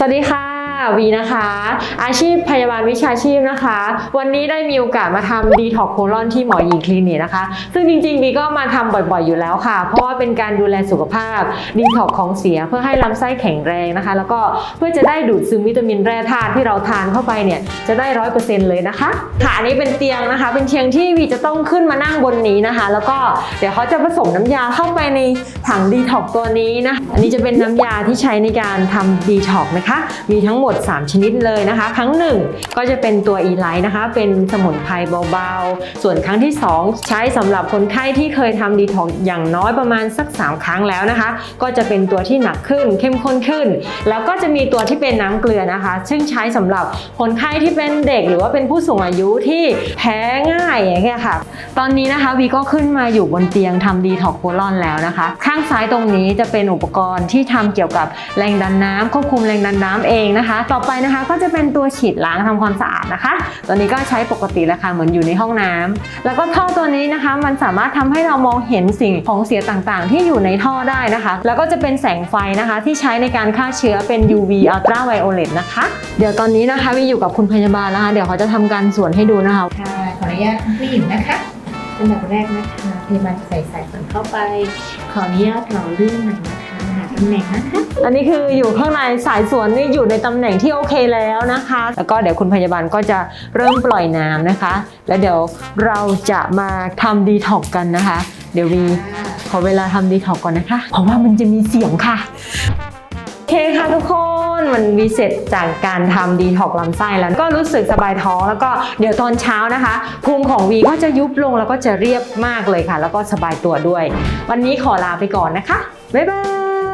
สวัสดีค่ะ วีนะคะ อาชีพพยาบาลวิชาชีพนะคะ วันนี้ได้มีโอกาสมาทำดีท็อกโคลอนที่หมอหญิงคลินิกนะคะ ซึ่งจริงๆวีก็มาทำบ่อยๆอยู่แล้วค่ะ เพราะว่าเป็นการดูแลสุขภาพดีท็อกของเสียเพื่อให้ลำไส้แข็งแรงนะคะ แล้วก็เพื่อจะได้ดูดซึมวิตามินแร่ธาตุที่เราทานเข้าไปเนี่ยจะได้ร้อยเปอร์เซ็นต์เลยนะคะค่ะอันนี้เป็นเตียงนะคะ เป็นเตียงที่วีจะต้องขึ้นมานั่งบนนี้นะคะ แล้วก็เดี๋ยวเขาจะผสมน้ำยาเข้าไปในถังดีท็อกตัวนี้นะอันนี้จะเป็นน้ำยาที่ใช้ในการทำดีท็อกนะคะ มีทั้งหมด3 ชนิดเลยนะคะ ครั้งหนึ่งก็จะเป็นตัวอีไลท์นะคะ เป็นสมุนไพรเบาๆ ส่วนครั้งที่ 2 ใช้สำหรับคนไข้ที่เคยทำดีท็อกอย่างน้อยประมาณสัก 3 ครั้งแล้วนะคะ ก็จะเป็นตัวที่หนักขึ้นเข้มข้นขึ้น แล้วก็จะมีตัวที่เป็นน้ำเกลือนะคะ ซึ่งใช้สำหรับคนไข้ที่เป็นเด็กหรือว่าเป็นผู้สูงอายุที่แพ้ง่ายอย่างเงี้ยค่ะ ตอนนี้นะคะวีก็ขึ้นมาอยู่บนเตียงทำดีท็อกโคลอนแล้วนะคะ ข้างซ้ายตรงนี้จะเป็นอุปกรณ์ที่ทำเกี่ยวกับแรงดันน้ำควบคุมแรงดันน้ำเองนะคะต่อไปนะคะก็จะเป็นตัวฉีดล้างทำความสะอาดนะคะ ตัวนี้ก็ใช้ปกติแล้วค่ะเหมือนอยู่ในห้องน้ำแล้วก็ท่อตัวนี้นะคะ มันสามารถทำให้เรามองเห็นสิ่งของเสียต่างๆ ที่อยู่ในท่อได้นะคะ แล้วก็จะเป็นแสงไฟนะคะ ที่ใช้ในการฆ่าเชื้อเป็น UV ultraviolet นะคะ เดี๋ยวตอนนี้นะคะวีอยู่กับคุณพยาบาลนะคะ เดี๋ยวเขาจะทำการสวนให้ดูนะคะค่ะขออนุญาตคุณผู้หญิงนะคะอันดับแรกนะคะพยาบาลใส่สายฝนเข้าไป ขออนุญาตเราเลื่อนหน่อยนะ ตำแหน่งนะคะ อันนี้คืออยู่ข้างในสายสวนนี่อยู่ในตำแหน่งที่โอเคแล้วนะคะ แล้วก็เดี๋ยวคุณพยาบาลก็จะเริ่มปล่อยน้ำนะคะ แล้วเดี๋ยวเราจะมาทำดีท็อกกันนะคะ เดี๋ยววีขอเวลาทำดีท็อกก่อนนะคะ เพราะว่ามันจะมีเสียงค่ะโอเคค่ะทุกคนมันวีเสร็จจากการทำดีท็อกลำไส้แล้วก็รู้สึกสบายท้องแล้วก็เดี๋ยวตอนเช้านะคะพุงของวีก็จะยุบลงแล้วก็จะเรียบมากเลยค่ะ แล้วก็สบายตัวด้วย วันนี้ขอลาไปก่อนนะคะบ๊ายบาย